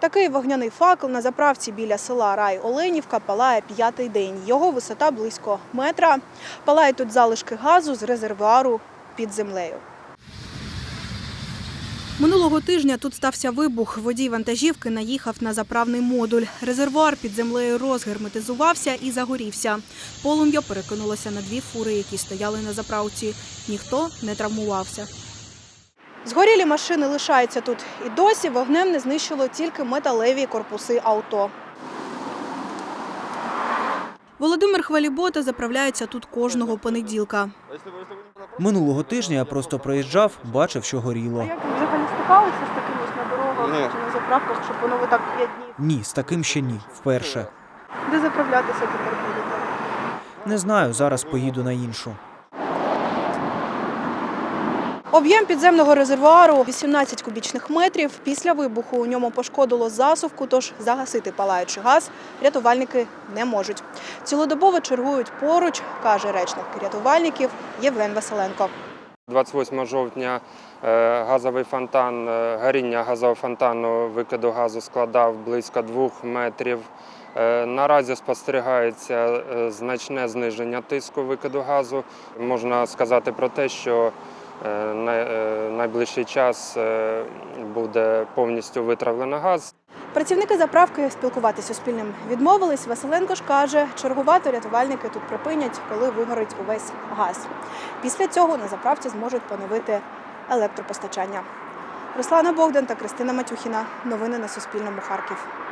Такий вогняний факел на заправці біля села Рай Оленівка палає п'ятий день. Його висота близько метра. Палають тут залишки газу з резервуару під землею. Минулого тижня тут стався вибух. Водій вантажівки наїхав на заправний модуль. Резервуар під землею розгерметизувався і загорівся. Полум'я перекинулося на дві фури, які стояли на заправці. Ніхто не травмувався. Згорілі машини лишаються тут і досі вогнем не знищило тільки металеві корпуси авто. Володимир Хвалібота заправляється тут кожного понеділка. Минулого тижня я просто проїжджав, бачив, що горіло. як ви взагалі стикалися з таким ось на дорогах Ні. чи на заправках, щоб воно ви так п'ять днів? Ні, з таким ще ні. Вперше. Де заправлятися тепер будете? Не знаю, зараз поїду на іншу. Об'єм підземного резервуару 18 кубічних метрів. Після вибуху у ньому пошкодило засувку, тож загасити палаючий газ рятувальники не можуть. Цілодобово чергують поруч, каже речник рятувальників Євген Василенко. 28 жовтня е, газовий фонтан, е, горіння газового фонтану викиду газу складав близько 2 метрів. Е, Наразі спостерігається значне зниження тиску викиду газу. Можна сказати про те, що найближчий час е, буде повністю витравлено газ. Працівники заправки спілкуватися з Суспільним відмовились. Василенко ж каже, чергувати рятувальники тут припинять, коли вигорить увесь газ. Після цього на заправці зможуть поновити електропостачання. Руслана Богдан та Кристина Матюхіна. Новини на Суспільному. Харків.